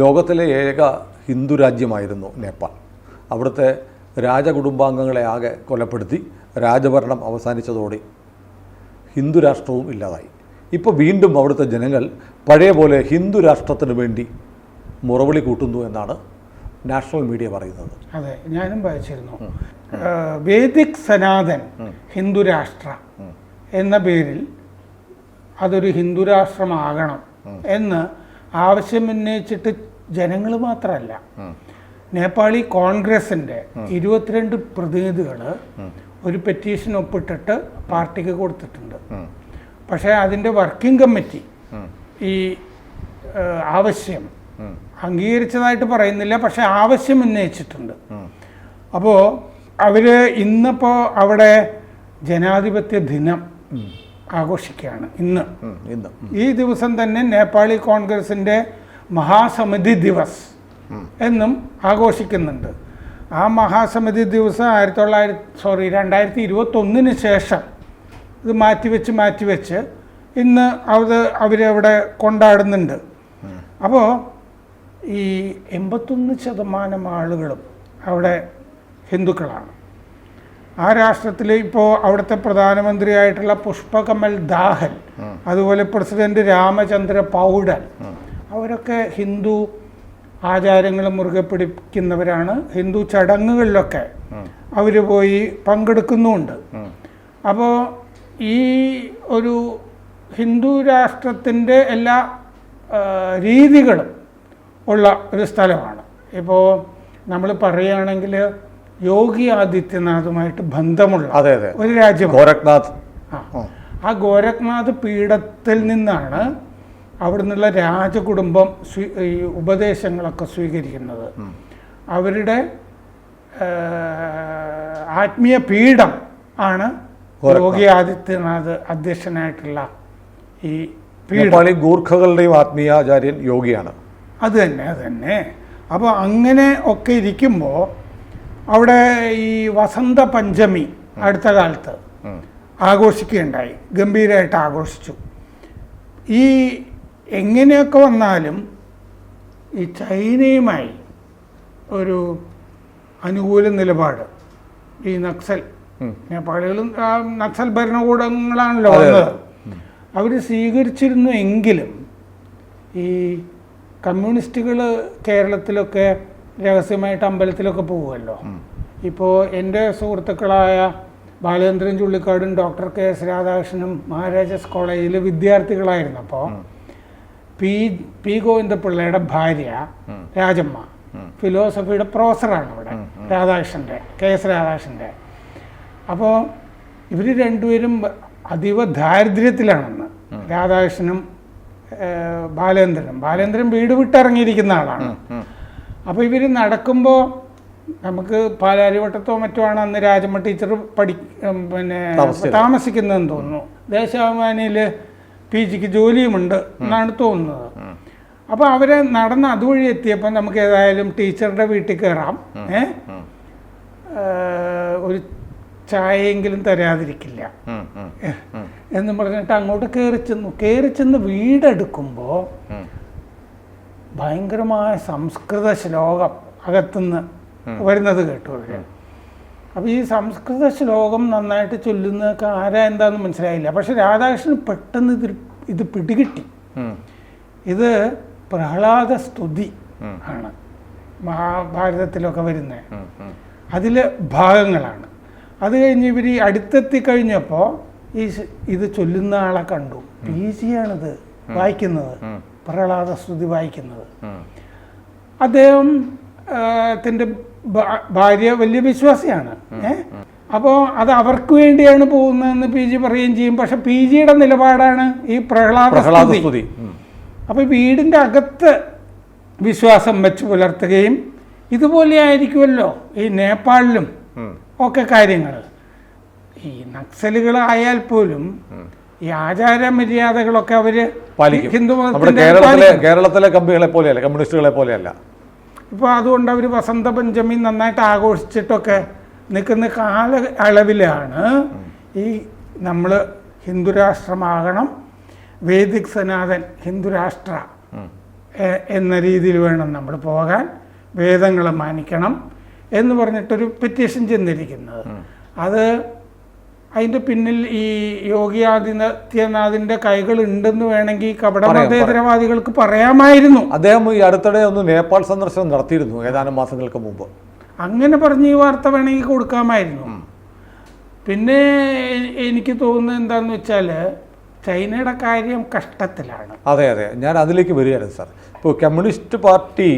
ലോകത്തിലെ ഏക ഹിന്ദു രാജ്യമായിരുന്നു നേപ്പാൾ. അവിടുത്തെ രാജകുടുംബാംഗങ്ങളെ ആകെ കൊലപ്പെടുത്തി രാജഭരണം അവസാനിച്ചതോടെ ഹിന്ദു രാഷ്ട്രവും ഇല്ലാതായി. ഇപ്പോൾ വീണ്ടും അവിടുത്തെ ജനങ്ങൾ പഴയ പോലെ ഹിന്ദു രാഷ്ട്രത്തിന് വേണ്ടി മുറവിളി കൂട്ടുന്നു എന്നാണ് നാഷണൽ മീഡിയ പറയുന്നത്. അതെ ഞാനും വായിച്ചിരുന്നു. വേദിക് സനാതൻ ഹിന്ദു രാഷ്ട്ര എന്ന പേരിൽ അതൊരു ഹിന്ദു രാഷ്ട്രമാകണം എന്ന് ആവശ്യം ഉന്നയിച്ചിട്ട് ജനങ്ങൾ മാത്രമല്ല. നേപ്പാളി കോൺഗ്രസിന്റെ ഇരുപത്തിരണ്ട് പ്രതിനിധികൾ ഒരു പെറ്റീഷൻ ഒപ്പിട്ടിട്ട് പാർട്ടിക്ക് കൊടുത്തിട്ടുണ്ട്. പക്ഷേ അതിന്റെ വർക്കിംഗ് കമ്മിറ്റി ഈ ആവശ്യം അംഗീകരിച്ചതായിട്ട് പറയുന്നില്ല. പക്ഷെ ആവശ്യം ഉന്നയിച്ചിട്ടുണ്ട്. അപ്പോൾ അവർ ഇന്നിപ്പോൾ അവിടെ ജനാധിപത്യ ദിനം ആഘോഷിക്കുകയാണ്. ഇന്ന്. ഇന്ന്. ഈ ദിവസം തന്നെ നേപ്പാളി കോൺഗ്രസിന്റെ മഹാസമിതി ദിവസ് എന്നും ആഘോഷിക്കുന്നുണ്ട്. ആ മഹാസമിതി ദിവസം ആയിരത്തി തൊള്ളായിരത്തി സോറി രണ്ടായിരത്തി ഇരുപത്തൊന്നിന് ശേഷം ഇത് മാറ്റിവെച്ച് മാറ്റിവെച്ച് ഇന്ന് അത് അവരവിടെ കൊണ്ടാടുന്നുണ്ട്. അപ്പോൾ ഈ എൺപത്തൊന്ന് ശതമാനം ആളുകളും അവിടെ ഹിന്ദുക്കളാണ്. ആ രാഷ്ട്രത്തിൽ ഇപ്പോൾ അവിടുത്തെ പ്രധാനമന്ത്രിയായിട്ടുള്ള പുഷ്പകമൽ ദാഹൽ അതുപോലെ പ്രസിഡന്റ് രാമചന്ദ്ര പൗഡൽ അവരൊക്കെ ഹിന്ദു ആചാരങ്ങൾ മുറുകെ പിടിക്കുന്നവരാണ്. ഹിന്ദു ചടങ്ങുകളിലൊക്കെ അവർ പോയി പങ്കെടുക്കുന്നുമുണ്ട് അപ്പോൾ ഈ ഒരു ഹിന്ദു രാഷ്ട്രത്തിന്റെ എല്ലാ രീതികളും ഉള്ള ഒരു സ്ഥലമാണ്. ഇപ്പോൾ നമ്മൾ പറയുകയാണെങ്കിൽ യോഗി ആദിത്യനാഥുമായിട്ട് ബന്ധമുള്ള അതെ അതെ. ഒരു രാജ്യം ഗോരഖ്നാഥ്. ആ. ഗോരഖ്നാഥ് പീഠത്തിൽ നിന്നാണ് അവിടെ നിന്നുള്ള രാജകുടുംബം സ്വീ ഈ ഉപദേശങ്ങളൊക്കെ സ്വീകരിക്കുന്നത്. അവരുടെ ആത്മീയ പീഠം ആണ് യോഗി ആദിത്യനാഥ് അധ്യക്ഷനായിട്ടുള്ള ഈ പീഠം. ഗൂർഖകളുടെയും ആത്മീയാചാര്യൻ യോഗിയാണ്. അത് തന്നെ അത് തന്നെ. അപ്പോൾ അങ്ങനെ ഒക്കെ ഇരിക്കുമ്പോൾ അവിടെ ഈ വസന്ത പഞ്ചമി അടുത്ത കാലത്ത് ആഘോഷിക്കുകയുണ്ടായി. ഗംഭീരമായിട്ട് ആഘോഷിച്ചു. ഈ എങ്ങനെയൊക്കെ വന്നാലും ഈ ചൈനയുമായി ഒരു അനുകൂല നിലപാട്. ഈ നക്സൽ നേപ്പാളികളും നക്സൽ ഭരണകൂടങ്ങളാണല്ലോ വന്നത്. അവർ സ്വീകരിച്ചിരുന്നു എങ്കിലും ഈ കമ്മ്യൂണിസ്റ്റുകൾ കേരളത്തിലൊക്കെ രഹസ്യമായിട്ട് അമ്പലത്തിലൊക്കെ പോകുമല്ലോ ഇപ്പോൾ എന്റെ സുഹൃത്തുക്കളായ ബാലചന്ദ്രൻ ചുള്ളിക്കാടും ഡോക്ടർ കെ എസ് രാധാകൃഷ്ണനും മഹാരാജാസ് കോളേജിൽ വിദ്യാർത്ഥികളായിരുന്നപ്പോൾ പി പി ഗോവിന്ദപിള്ളയുടെ ഭാര്യ രാജമ്മ. ഫിലോസഫിയുടെ പ്രൊഫസറാണ് ഇവിടെ രാധാകൃഷ്ണന്റെ കെ എസ് രാധാകൃഷ്ണന്റെ. അപ്പോൾ ഇവർ രണ്ടുപേരും അതീവ ദാരിദ്ര്യത്തിലാണെന്ന് രാധാകൃഷ്ണനും ബാലേന്ദ്രനും. ബാലേന്ദ്രൻ വീട് വിട്ടിറങ്ങിയിരിക്കുന്ന ആളാണ്. അപ്പോൾ ഇവർ നടക്കുമ്പോൾ നമുക്ക് പാലാരിവട്ടത്തോ മറ്റോ ആണ് അന്ന് രാജമ്മ ടീച്ചർ പഠി പിന്നെ. താമസിക്കുന്നതെന്ന് തോന്നുന്നു. ദേശാഭിമാനിയിൽ പി ജിക്ക് ജോലിയുമുണ്ട് എന്നാണ് തോന്നുന്നത്. അപ്പോൾ അവരെ നടന്ന് അതുവഴി എത്തിയപ്പോൾ നമുക്ക് ഏതായാലും ടീച്ചറുടെ വീട്ടിൽ കയറാം ഏ? ഒരു ചായയെങ്കിലും തരാതിരിക്കില്ല. എന്ന് പറഞ്ഞിട്ട് അങ്ങോട്ട് കയറി ചെന്നു. കയറി ചെന്ന് വീടെടുക്കുമ്പോൾ ഭയങ്കരമായ സംസ്കൃത ശ്ലോകം അകത്തുനിന്ന് വരുന്നത് കേട്ടു അവർ. അപ്പോൾ ഈ സംസ്കൃത ശ്ലോകം നന്നായിട്ട് ചൊല്ലുന്നതൊക്കെ ആരാ എന്താന്ന് മനസ്സിലായില്ല. പക്ഷെ രാധാകൃഷ്ണൻ പെട്ടെന്ന് ഇത് ഇത് പിടികിട്ടി. ഇത് പ്രഹ്ലാദ സ്തുതി ആണ് മഹാഭാരതത്തിലൊക്കെ വരുന്നത് അതിൽ ഭാഗങ്ങളാണ്. അത് കഴിഞ്ഞ് ഇവർ ഈ അടുത്തെത്തി കഴിഞ്ഞപ്പോൾ ഈ ഇത് ചൊല്ലുന്ന ആളെ കണ്ടു. പി ജിയാണിത് വായിക്കുന്നത്. പ്രഹ്ലാദ സ്തുതി വായിക്കുന്നത്. അദ്ദേഹം ആ, ത്തിന്റെ ഭാര്യ വലിയ വിശ്വാസിയാണ്. ഏ? അപ്പോൾ അത് അവർക്ക് വേണ്ടിയാണ് പോകുന്നതെന്ന് പി ജി പറയുകയും ചെയ്യും. പക്ഷെ പി ജിയുടെ നിലപാടാണ് ഈ പ്രഹ്ലാദ സ്തുതി. സ്തുതി. അപ്പോൾ വീടിന്റെ അകത്ത് വിശ്വാസം വെച്ച് പുലർത്തുകയും ഇതുപോലെ ആയിരിക്കുമല്ലോ ഈ നേപ്പാളിലും ഒക്കെ കാര്യങ്ങൾ. ഈ നക്സലുകളായാൽ പോലും ഈ ആചാര മര്യാദകളൊക്കെ അവർ പാലിക്കും. ഹിന്ദു നമ്മുടെ കേരളത്തിലെ. കേരളത്തിലെ കമ്പികളെ പോലെയല്ല കമ്മ്യൂണിസ്റ്റുകളെ പോലെയല്ല. ഇപ്പോൾ അതുകൊണ്ട് അവർ വസന്ത പഞ്ചമി നന്നായിട്ട് ആഘോഷിച്ചിട്ടൊക്കെ നിൽക്കുന്ന കാല അളവിലാണ് ഈ നമ്മൾ ഹിന്ദുരാഷ്ട്രമാകണം വേദിക് സനാതൻ ഹിന്ദുരാഷ്ട്ര എന്ന രീതിയിൽ വേണം നമ്മൾ പോകാൻ വേദങ്ങളെ മാനിക്കണം എന്ന് പറഞ്ഞിട്ടൊരു പെറ്റീഷൻ ചെന്നിരിക്കുന്നത്. അത് അതിന്റെ പിന്നിൽ ഈ യോഗി ആദിത്യനാഥിന്റെ കൈകൾ ഉണ്ടെന്ന് വേണമെങ്കിൽ കപട മതേതരവാദികൾക്ക് പറയാമായിരുന്നു. അദ്ദേഹം ഈ അടുത്തിടെ ഒന്ന് നേപ്പാൾ സന്ദർശനം നടത്തിയിരുന്നു ഏതാനും മാസങ്ങൾക്ക് മുമ്പ്. അങ്ങനെ പറഞ്ഞ് ഈ വാർത്ത വേണമെങ്കിൽ കൊടുക്കാമായിരുന്നു. പിന്നെ എനിക്ക് തോന്നുന്നത് എന്താന്ന് വെച്ചാൽ ചൈനയുടെ കാര്യം കഷ്ടത്തിലാണ്. അതെ അതെ. ഞാൻ അതിലേക്ക് വരികയായിരുന്നു സാർ. ഇപ്പോൾ കമ്മ്യൂണിസ്റ്റ് പാർട്ടി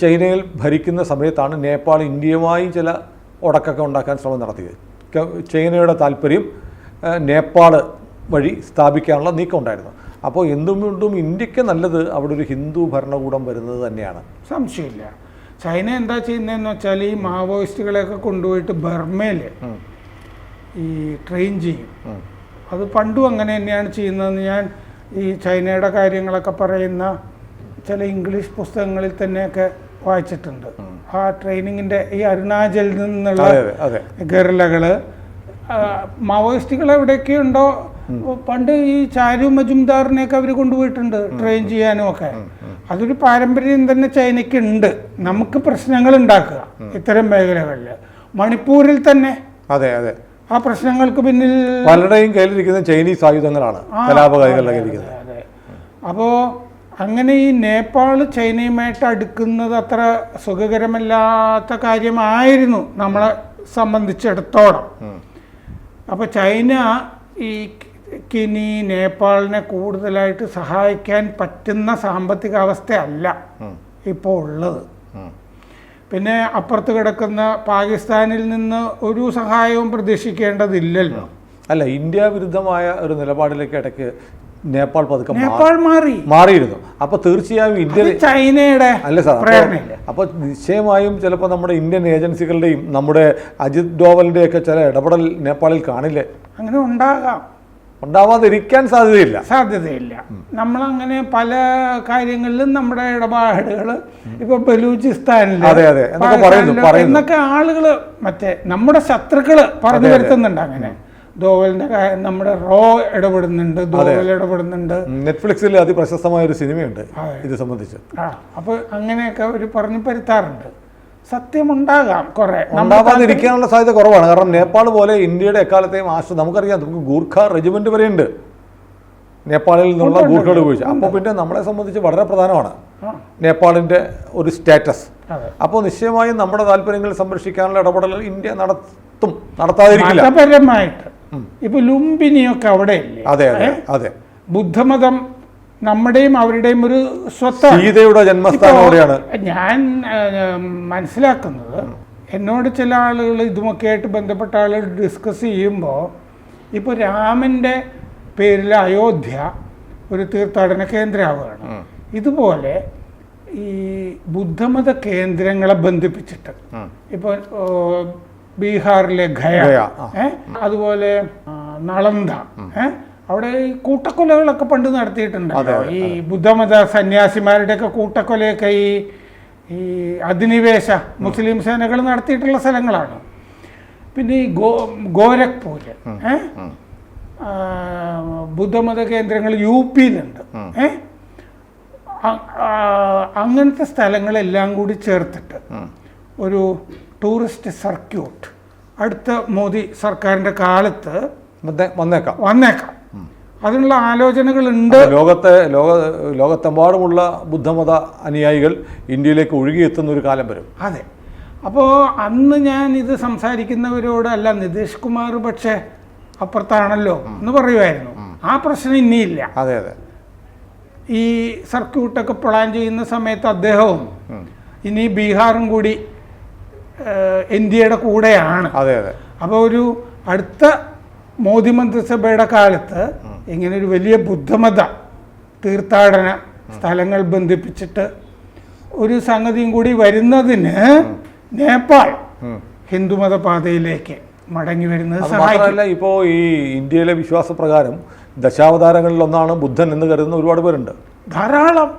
ചൈനയിൽ ഭരിക്കുന്ന സമയത്താണ് നേപ്പാൾ ഇന്ത്യയുമായി ചില ഉടക്കൊക്കെ ഉണ്ടാക്കാൻ ശ്രമം നടത്തിയത്. ചൈനയുടെ താല്പര്യം നേപ്പാൾ വഴി സ്ഥാപിക്കാനുള്ള നീക്കം ഉണ്ടായിരുന്നു അപ്പോൾ എന്തുകൊണ്ടും ഇന്ത്യയ്ക്ക് നല്ലത് അവിടെ ഒരു ഹിന്ദു ഭരണകൂടം വരുന്നത് തന്നെയാണ്. സംശയമില്ല. ചൈന എന്താ ചെയ്യുന്നതെന്ന് വെച്ചാൽ ഈ മാവോയിസ്റ്റുകളെയൊക്കെ കൊണ്ടുപോയിട്ട് ബർമയിൽ ഈ ട്രെയിൻ ചെയ്യും. അത് പണ്ടും അങ്ങനെ തന്നെയാണ് ചെയ്യുന്നതെന്ന് ഞാൻ ഈ ചൈനയുടെ കാര്യങ്ങളൊക്കെ പറയുന്ന ചില ഇംഗ്ലീഷ് പുസ്തകങ്ങളിൽ തന്നെയൊക്കെ വായിച്ചിട്ടുണ്ട്. ആ ട്രെയിനിങ്ങിന്റെ ഈ അരുണാചലിൽ നിന്നുള്ള ഗറിലകൾ മാവോയിസ്റ്റുകൾ എവിടെയൊക്കെ ഉണ്ടോ പണ്ട് ഈ ചാരു മജുംദാറിനെയൊക്കെ അവർ കൊണ്ടുപോയിട്ടുണ്ട് ട്രെയിൻ ചെയ്യാനും ഒക്കെ. അതൊരു പാരമ്പര്യം തന്നെ ചൈനയ്ക്ക് ഉണ്ട് നമുക്ക് പ്രശ്നങ്ങൾ ഉണ്ടാക്കുക ഇത്തരം മേഖലകളിൽ മണിപ്പൂരിൽ തന്നെ അതെ അതെ. ആ പ്രശ്നങ്ങൾക്ക് പിന്നിൽ പലരുടെയും കയ്യിലിരിക്കുന്ന ചൈനീസ് ആയുധങ്ങളാണ് കലാപകാരികളുടെ കയ്യിലിരിക്കുന്നത് അപ്പോൾ അങ്ങനെ ഈ നേപ്പാൾ ചൈനയുമായിട്ട് അടുക്കുന്നത് അത്ര സുഖകരമല്ലാത്ത കാര്യമായിരുന്നു നമ്മളെ സംബന്ധിച്ചിടത്തോളം. അപ്പോൾ ചൈന ഈ കിനി നേപ്പാളിനെ കൂടുതലായിട്ട് സഹായിക്കാൻ പറ്റുന്ന സാമ്പത്തിക അവസ്ഥയല്ല ഇപ്പോൾ ഉള്ളത്. പിന്നെ അപ്പുറത്ത് കിടക്കുന്ന പാകിസ്ഥാനിൽ നിന്ന് ഒരു സഹായവും പ്രതീക്ഷിക്കേണ്ടതില്ലല്ലോ. അല്ല ഇന്ത്യ വിരുദ്ധമായ ഒരു നിലപാടിലേക്ക് ഇടയ്ക്ക് നേപ്പാൾ പതുക്കെ നേപ്പാൾ മാറി. മാറിയിരുന്നു. അപ്പൊ തീർച്ചയായും ഇന്ത്യ ചൈനയുടെ അല്ല സാർ അപ്പൊ അപ്പോൾ നിശ്ചയമായും ചിലപ്പോൾ നമ്മുടെ ഇന്ത്യൻ ഏജൻസികളുടെയും നമ്മുടെ അജിത് ഡോവലിന്റെ ഒക്കെ ചില ഇടപെടൽ നേപ്പാളിൽ കാണില്ലേ? അങ്ങനെ ഉണ്ടാകാം. ഉണ്ടാവാതിരിക്കാൻ സാധ്യതയില്ല. സാധ്യതയില്ല. നമ്മളങ്ങനെ പല കാര്യങ്ങളിലും നമ്മുടെ ഇടപാടുകൾ ഇപ്പൊ ബലൂചിസ്ഥാനിൽ അതെ, അതെ. എന്നൊക്കെ പറയുന്നു, പറയുന്നു. എന്നൊക്കെ ആളുകൾ മറ്റേ നമ്മുടെ ശത്രുക്കൾ പറഞ്ഞു വരുത്തുന്നുണ്ട് അങ്ങനെ. ദോവലിന്റെ നമ്മുടെ റോ ഇടപെടുന്നുണ്ട് ദോവൽ ഇടപെടുന്നുണ്ട്. നെറ്റ്ഫ്ലിക്സിൽ അതിപ്രശസ്തമായ ഒരു സിനിമയുണ്ട്. ഇത് സംബന്ധിച്ച്. ആ അപ്പൊ അങ്ങനെയൊക്കെ അവർ പറഞ്ഞു പരുത്താറുണ്ട് സത്യമുണ്ടാകാം കുറെ. ഉണ്ടാവാതിരിക്കാനുള്ള സാധ്യത കുറവാണ്. കാരണം നേപ്പാൾ പോലെ ഇന്ത്യയുടെ എക്കാലത്തെയും ആശ്രയം നമുക്കറിയാം നമുക്ക് ഗൂർഖ റെജിമെന്റ് ഉണ്ട് നേപ്പാളിൽ നിന്നുള്ള ഗൂർഖകൾ ഉപയോഗിച്ച്. അപ്പോൾ പിന്നെ നമ്മളെ സംബന്ധിച്ച് വളരെ പ്രധാനമാണ് നേപ്പാളിന്റെ ഒരു സ്റ്റാറ്റസ്. അപ്പോൾ നിശ്ചയമായും നമ്മുടെ താല്പര്യങ്ങൾ സംരക്ഷിക്കാനുള്ള ഇടപെടൽ ഇന്ത്യ നടത്തും നടത്താതിരിക്കില്ല. ഇപ്പൊ ലുംബിനിയൊക്കെ അവിടെ അതെ അതെ അതെ. ബുദ്ധമതം നമ്മുടെയും അവരുടെയും ഒരു സ്വത്താണ്. സീതയുടെ ജന്മസ്ഥാനം ഞാൻ മനസ്സിലാക്കുന്നത് എന്നോട് ചില ആളുകൾ ഇതുമൊക്കെയായിട്ട് ബന്ധപ്പെട്ട ആളുകൾ ഡിസ്കസ് ചെയ്യുമ്പോൾ ഇപ്പോൾ രാമന്റെ പേരിൽ അയോധ്യ ഒരു തീർത്ഥാടന കേന്ദ്രമാവുകയാണ്. ഇതുപോലെ ഈ ബുദ്ധമത കേന്ദ്രങ്ങളെ ബന്ധിപ്പിച്ചിട്ട്. ഇപ്പോൾ ബീഹാറിലെ ഖയ? അതുപോലെ നളന്ദ അവിടെ ഈ കൂട്ടക്കൊലകളൊക്കെ പണ്ട് നടത്തിയിട്ടുണ്ടല്ലോ ഈ ബുദ്ധമത സന്യാസിമാരുടെയൊക്കെ കൂട്ടക്കൊലയൊക്കെ ഈ ഈ അധിനിവേശ മുസ്ലിം സേനകൾ നടത്തിയിട്ടുള്ള സ്ഥലങ്ങളാണ്. പിന്നെ ഈ ഗോ ഗോരഖ്പൂര് ബുദ്ധമത കേന്ദ്രങ്ങൾ യു പിയിലുണ്ട്. ഏ? ആ, അങ്ങനത്തെ സ്ഥലങ്ങളെല്ലാം കൂടി ചേർത്തിട്ട് ഒരു ടൂറിസ്റ്റ് സർക്യൂട്ട്. അടുത്ത മോദി സർക്കാരിന്റെ കാലത്ത് വന്നേക്കാം. വന്നേക്കാം. അതിനുള്ള ആലോചനകളുണ്ട് ലോകത്തെ ലോക ലോകത്തെമ്പാടുമുള്ള ബുദ്ധമത അനുയായികൾ ഇന്ത്യയിലേക്ക് ഒഴുകിയെത്തുന്ന ഒരു കാലം വരും. അതെ. അപ്പോൾ അന്ന് ഞാൻ ഇത് സംസാരിക്കുന്നവരോട് അല്ല നിതീഷ് കുമാർ പക്ഷേ അപ്പുറത്താണല്ലോ എന്ന് പറയുമായിരുന്നു. ആ പ്രശ്നം ഇനിയില്ല. അതെ അതെ. ഈ സർക്യൂട്ടൊക്കെ പ്ലാൻ ചെയ്യുന്ന സമയത്ത് അദ്ദേഹവും ഇനി ബീഹാറും കൂടി എയുടെ കൂടെയാണ്. അതെ അതെ. അപ്പോൾ ഒരു അടുത്ത മോദി മന്ത്രിസഭയുടെ കാലത്ത് ഇങ്ങനെ ഒരു വലിയ ബുദ്ധമത തീർത്ഥാടന സ്ഥലങ്ങൾ ബന്ധിപ്പിച്ചിട്ട് ഒരു സംഗതിയും കൂടി വരുന്നതിന് നേപ്പാൾ. ഹിന്ദുമത പാതയിലേക്ക് മടങ്ങി വരുന്നത് ഇപ്പോ മാത്രമല്ല ഇപ്പോൾ ഈ ഇന്ത്യയിലെ വിശ്വാസപ്രകാരം ദശാവതാരങ്ങളിൽ ഒന്നാണ് ബുദ്ധൻ എന്ന് കരുതുന്ന ഒരുപാട് പേരുണ്ട്. ധാരാളം.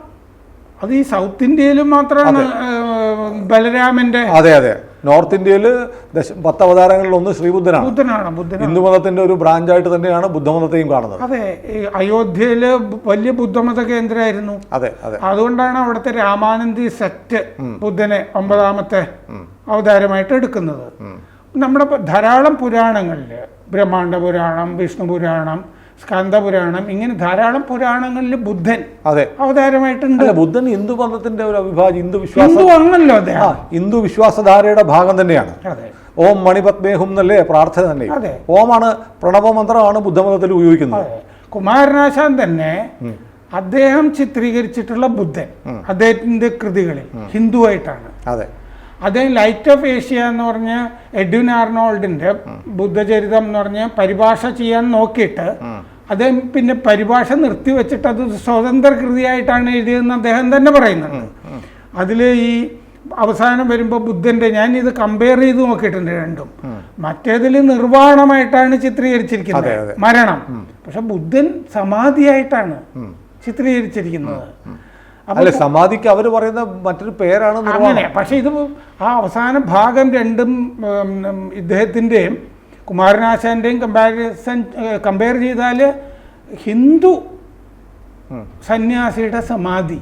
അത് ഈ സൗത്ത് ഇന്ത്യയിലും മാത്രമാണ് ബലരാമന്റെ അതെ അതെ. നോർത്ത് ഇന്ത്യയിൽ ദശ പത്ത് അവതാരങ്ങളിൽ ഒന്ന് ശ്രീബുദ്ധനാണ്. ബുദ്ധനാണ് ബുദ്ധനാണ്. ഹിന്ദുമതത്തിന്റെ ഒരു ബ്രാഞ്ചായിട്ട് തന്നെയാണ് ബുദ്ധമതത്തെയും കാണുന്നത്. അതെ ഈ അയോധ്യയിൽ വലിയ ബുദ്ധമത കേന്ദ്രമായിരുന്നു. അതെ അതെ. അതുകൊണ്ടാണ് അവിടുത്തെ രാമാനന്ദി സെറ്റ് ബുദ്ധനെ ഒമ്പതാമത്തെ അവതാരമായിട്ട് എടുക്കുന്നത്. നമ്മുടെ ധാരാളം പുരാണങ്ങളിൽ ബ്രഹ്മാണ്ഡ പുരാണം വിഷ്ണു പുരാണം സ്കന്ദ പുരാണം ഇങ്ങനെ ധാരാളം പുരാണങ്ങളിൽ ബുദ്ധൻ അതെ. അവതാരമായിട്ടുണ്ട്. ബുദ്ധൻ ഹിന്ദു മതത്തിന്റെ ഒരു അവിഭാജ്യ ഹിന്ദു വിശ്വാസം ഹിന്ദു ആണല്ലോ അതെ. ഹിന്ദു വിശ്വാസധാരയുടെ ഭാഗം തന്നെയാണ്. അതെ. ഓം മണിപത്മേഹും എന്നല്ലേ പ്രാർത്ഥന തന്നെ. ഓമാണ് പ്രണവമന്ത്രമാണ് ബുദ്ധമതത്തിൽ ഉപയോഗിക്കുന്നത്. കുമാരനാശാൻ തന്നെ അദ്ദേഹം ചിത്രീകരിച്ചിട്ടുള്ള ബുദ്ധൻ അദ്ദേഹത്തിന്റെ കൃതികളിൽ ഹിന്ദുവായിട്ടാണ്. അതെ. അദ്ദേഹം ലൈറ്റ് ഓഫ് ഏഷ്യ എന്ന് പറഞ്ഞ എഡ്വിൻ ആർണോൾഡിന്റെ ബുദ്ധചരിതം എന്ന് പറഞ്ഞ പരിഭാഷ ചെയ്യാൻ നോക്കിയിട്ട് അദ്ദേഹം പിന്നെ പരിഭാഷ നിർത്തിവെച്ചിട്ട് അത് സ്വതന്ത്ര കൃതിയായിട്ടാണ് എഴുതിയതെന്ന് അദ്ദേഹം തന്നെ പറയുന്നുണ്ട്. അതിൽ ഈ അവസാനം വരുമ്പോൾ ബുദ്ധന്റെ ഞാൻ ഇത് കമ്പയർ ചെയ്ത് നോക്കിയിട്ടുണ്ട് രണ്ടും. മറ്റേതിൽ നിർവാണമായിട്ടാണ് ചിത്രീകരിച്ചിരിക്കുന്നത്. അതെ, അതെ. മരണം. പക്ഷെ ബുദ്ധൻ സമാധിയായിട്ടാണ് ചിത്രീകരിച്ചിരിക്കുന്നത്. അല്ലെ സമാധിക്ക് അവർ പറയുന്ന മറ്റൊരു പേരാണ് അങ്ങനെ പക്ഷെ ഇത് ആ അവസാന ഭാഗം രണ്ടും ഇദ്ദേഹത്തിന്റെയും കുമാരനാശാന്റെയും കമ്പാരിസൺ കമ്പയർ ചെയ്താൽ ഹിന്ദു സന്യാസിയുടെ സമാധി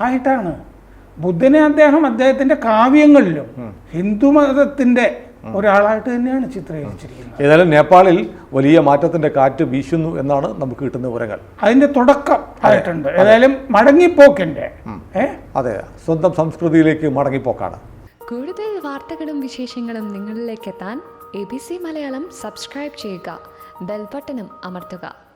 ആയിട്ടാണ്. ബുദ്ധനെ അദ്ദേഹം അദ്ദേഹത്തിന്റെ കാവ്യങ്ങളിലും ഹിന്ദു മതത്തിന്റെ ഒരാളായിട്ട് തന്നെയാണ് ചിത്രീകരിച്ചിരിക്കുന്നത്. ഏതായാലും നേപ്പാളിൽ വലിയ മാറ്റത്തിന്റെ കാറ്റ് വീശുന്നു എന്നാണ് നമുക്ക് കിട്ടുന്ന വിവരങ്ങൾ. അതിന്റെ തുടക്കം ആയിട്ടുണ്ട്. ഏതായാലും മടങ്ങിപ്പോക്കിന്റെ. അതെ സ്വന്തം സംസ്കൃതിയിലേക്ക് മടങ്ങിപ്പോക്കാണ്. കൂടുതൽ വാർത്തകളും വിശേഷങ്ങളും നിങ്ങളിലേക്ക് എത്താൻ A B C Malayalam subscribe ചെയ്യുക. ബെൽബട്ടനും അമർത്തുക.